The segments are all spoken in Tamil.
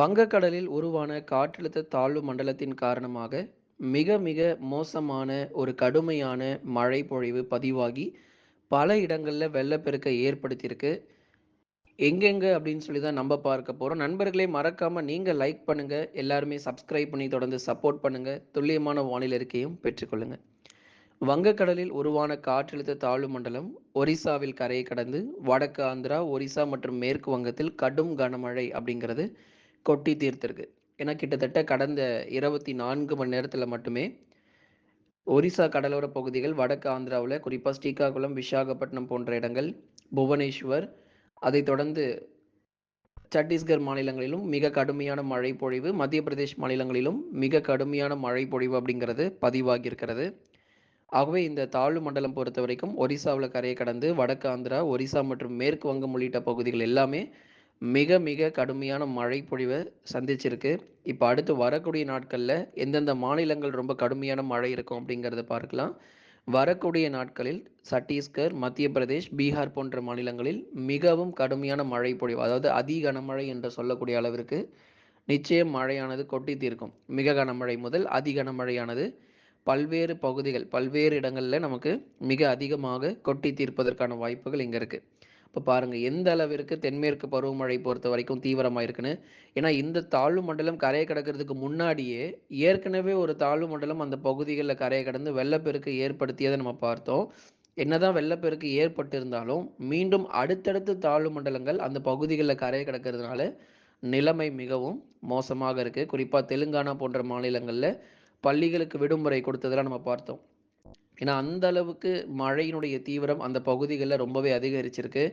வங்கக்கடலில் உருவான காற்றழுத்த தாழ்வு மண்டலத்தின் காரணமாக மிக மிக மோசமான ஒரு கடுமையான மழை பொழிவு பதிவாகி பல இடங்களில் வெள்ளப்பெருக்கை ஏற்படுத்தியிருக்கு. எங்கெங்க அப்படின்னு சொல்லி தான் நம்ம பார்க்க போகிறோம் நண்பர்களே மறக்காம நீங்கள் லைக் பண்ணுங்க. எல்லாருமே சப்ஸ்கிரைப் பண்ணி தொடர்ந்து சப்போர்ட் பண்ணுங்க. துல்லியமான வானிலை இருக்கையும் பெற்றுக்கொள்ளுங்க. வங்கக்கடலில் உருவான காற்றழுத்த தாழ்வு மண்டலம் ஒரிசாவில் கரையை கடந்து வடக்கு ஆந்திரா, ஒரிசா மற்றும் மேற்கு வங்கத்தில் கடும் கனமழை அப்படிங்கிறது கொட்டி தீர்த்திருக்கு. ஏன்னா கிட்டத்தட்ட கடந்த 24 மணி நேரத்தில் மட்டுமே ஒரிசா கடலோர பகுதிகள், வடக்கு ஆந்திராவில் குறிப்பாக ஸ்ரீகாகுளம், விசாகப்பட்டினம் போன்ற இடங்கள், புவனேஸ்வர், அதைத் தொடர்ந்து சத்தீஸ்கர் மாநிலங்களிலும் மிக கடுமையான மழை பொழிவு, மத்திய பிரதேஷ் மாநிலங்களிலும் மிக கடுமையான மழை பொழிவு அப்படிங்கிறது பதிவாகியிருக்கிறது ஆகவே இந்த தாழ்வு மண்டலம் பொறுத்த வரைக்கும் ஒரிசாவில் கரையை கடந்து வடக்கு ஆந்திரா, ஒரிசா மற்றும் மேற்கு வங்கம் உள்ளிட்ட பகுதிகள் எல்லாமே மிக மிக கடுமையான மழை பொழிவை சந்திச்சிருக்கு. இப்போ அடுத்து வரக்கூடிய நாட்களில் எந்தெந்த மாநிலங்கள் ரொம்ப கடுமையான மழை இருக்கும் அப்படிங்கிறத பார்க்கலாம். வரக்கூடிய நாட்களில் சத்தீஸ்கர், மத்திய பிரதேஷ், பீகார் போன்ற மாநிலங்களில் மிகவும் கடுமையான மழை பொழிவு அதாவது அதி கனமழை என்று சொல்லக்கூடிய அளவிற்கு நிச்சயம் மழையானது கொட்டி தீர்க்கும். மிக கனமழை முதல் அதி கனமழையானது பல்வேறு பகுதிகள், பல்வேறு இடங்களில் நமக்கு மிக அதிகமாக கொட்டி தீர்ப்பதற்கான வாய்ப்புகள் இங்கே இருக்குது இப்போ பாருங்கள் எந்த அளவிற்கு தென்மேற்கு பருவமழை பொறுத்த வரைக்கும் தீவிரமாக இருக்குன்னு. ஏன்னா இந்த தாழ்வு மண்டலம் கரையை கடக்கிறதுக்கு முன்னாடியே ஏற்கனவே ஒரு தாழ்வு மண்டலம் அந்த பகுதிகளில் கரையை கடந்து வெள்ளப்பெருக்கு ஏற்படுத்தியதை நம்ம பார்த்தோம். என்னதான் வெள்ளப்பெருக்கு ஏற்பட்டிருந்தாலும் மீண்டும் அடுத்தடுத்து தாழ்வு மண்டலங்கள் அந்த பகுதிகளில் கரையை கடக்கிறதுனால நிலைமை மிகவும் மோசமாக இருக்குது குறிப்பாக தெலுங்கானா போன்ற மாநிலங்களில் பள்ளிகளுக்கு விடுமுறை கொடுத்ததெல்லாம் நம்ம பார்த்தோம். ஏன்னா அந்த அளவுக்கு மழையினுடைய தீவிரம் அந்த பகுதிகளில் ரொம்பவே அதிகரிச்சிருக்கு.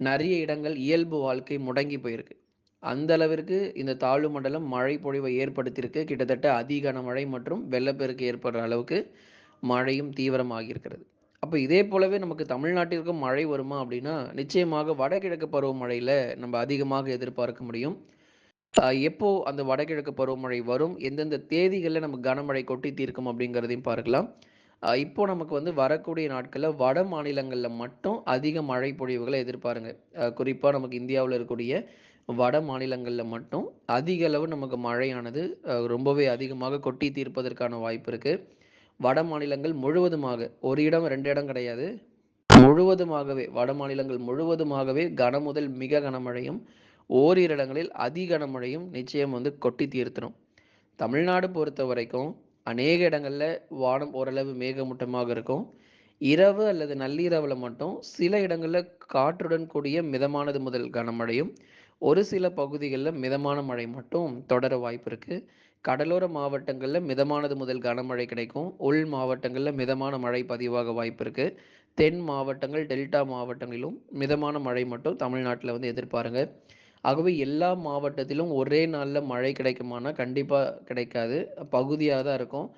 நிறைய இடங்கள் இயல்பு வாழ்க்கை முடங்கி போயிருக்கு. அந்த அளவிற்கு இந்த தாழ்வு மண்டலம் மழை பொழிவை ஏற்படுத்தியிருக்கு. கிட்டத்தட்ட அதிகன மழை மற்றும் வெள்ளப்பெருக்கு ஏற்படுற அளவுக்கு மழையும் தீவிரமாகியிருக்கிறது அப்போ இதே போலவே நமக்கு தமிழ்நாட்டிற்கும் மழை வருமா அப்படின்னா, நிச்சயமாக வடகிழக்கு பருவமழையில் நம்ம அதிகமாக எதிர்பார்க்க முடியும். எப்போ அந்த வடகிழக்கு பருவமழை வரும்? எந்தெந்த தேதிகளில் நமக்கு கனமழை கொட்டி தீர்க்கும் அப்படிங்கிறதையும் பார்க்கலாம். இப்போ நமக்கு வந்து வரக்கூடிய நாட்களில் வட மாநிலங்களில் மட்டும் அதிக மழை பொழிவுகளை எதிர்பாருங்க. குறிப்பாக நமக்கு இந்தியாவில் இருக்கக்கூடிய வட மாநிலங்களில் மட்டும் அதிக அளவு நமக்கு மழையானது ரொம்பவே அதிகமாக கொட்டி தீர்ப்பதற்கான வாய்ப்பு இருக்கு. வட மாநிலங்கள் முழுவதுமாக, ஒரு இடம் ரெண்டு இடம் கிடையாது. முழுவதுமாகவே வட மாநிலங்கள் முழுவதுமாகவே கன முதல் மிக கனமழையும், ஓரிரு இடங்களில் அதி கனமழையும் நிச்சயம் வந்து கொட்டி தீர்த்தணும் தமிழ்நாடு பொறுத்த வரைக்கும் அநேக இடங்களில் வானம் ஓரளவு மேகமூட்டமாக இருக்கும். இரவு அல்லது நள்ளிரவில் மட்டும் சில இடங்களில் காற்றுடன் கூடிய மிதமானது முதல் கனமழையும், ஒரு சில பகுதிகளில் மிதமான மழை மட்டும் தொடர வாய்ப்பு இருக்கு. கடலோர மாவட்டங்களில் மிதமானது முதல் கனமழை கிடைக்கும். உள் மாவட்டங்களில் மிதமான மழை பதிவாக வாய்ப்பு இருக்கு. தென் மாவட்டங்கள், டெல்டா மாவட்டங்களிலும் மிதமான மழை மட்டும் தமிழ்நாட்டில் வந்து எதிர்பாருங்க. ஆகவே எல்லா மாவட்டத்திலும் ஒரே நாளில் மழை கிடைக்குமானா கண்டிப்பாக கிடைக்காது. பகுதியாக தான் இருக்கும்.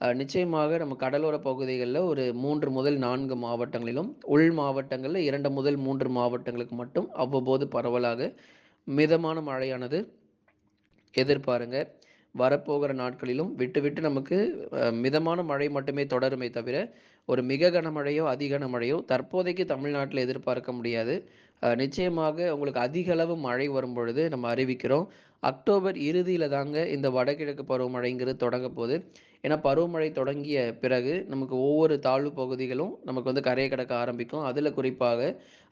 நிச்சயமாக நம்ம கடலோர பகுதிகளில் ஒரு மூன்று முதல் நான்கு மாவட்டங்களிலும், உள் மாவட்டங்களில் இரண்டு முதல் மூன்று மாவட்டங்களுக்கு மட்டும் அவ்வப்போது பரவலாக மிதமான மழையானது எதிர்பாருங்க. வரப்போகிற நாட்களிலும் விட்டு விட்டு நமக்கு மிதமான மழை மட்டுமே தொடருமே தவிர, ஒரு மிக கனமழையோ, அதிக கனமழையோ தற்போதைக்கு தமிழ்நாட்டில் எதிர்பார்க்க முடியாது. நிச்சயமாக உங்களுக்கு அதிக அளவு மழை வரும்பொழுது நம்ம அறிவிக்கிறோம். அக்டோபர் இறுதியில் தாங்க இந்த வடகிழக்கு பருவமழைங்கிறது தொடங்க போகுது. ஏன்னா பருவமழை தொடங்கிய பிறகு நமக்கு ஒவ்வொரு தாழ்வு பகுதிகளும் நமக்கு வந்து கரையை கடக்க ஆரம்பிக்கும். அதில் குறிப்பாக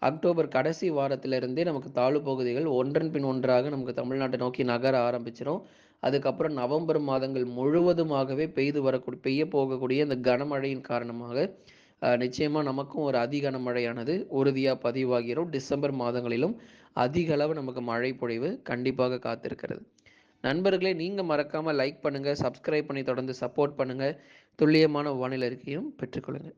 அக்டோபர் கடைசி வாரத்திலிருந்தே நமக்கு தாழ்வு பகுதிகள் ஒன்றன் பின் ஒன்றாக நமக்கு தமிழ்நாட்டை நோக்கி நகர ஆரம்பிச்சிடும் அதுக்கப்புறம் நவம்பர் மாதங்கள் முழுவதுமாகவே பெய்து வரக்கூடிய பெய்ய போகக்கூடிய இந்த கனமழையின் காரணமாக, நிச்சயமாக நமக்கும் ஒரு அதி மழையானது உறுதியாக பதிவாகிறோம் டிசம்பர் மாதங்களிலும் அதிக அளவு நமக்கு மழை பொழிவு கண்டிப்பாக காத்திருக்கிறது. நண்பர்களே நீங்கள் மறக்காமல் லைக் பண்ணுங்கள் சப்ஸ்கிரைப் பண்ணி தொடர்ந்து சப்போர்ட் பண்ணுங்கள் துல்லியமான வானிலை அறிக்கையும் பெற்றுக்கொள்ளுங்கள்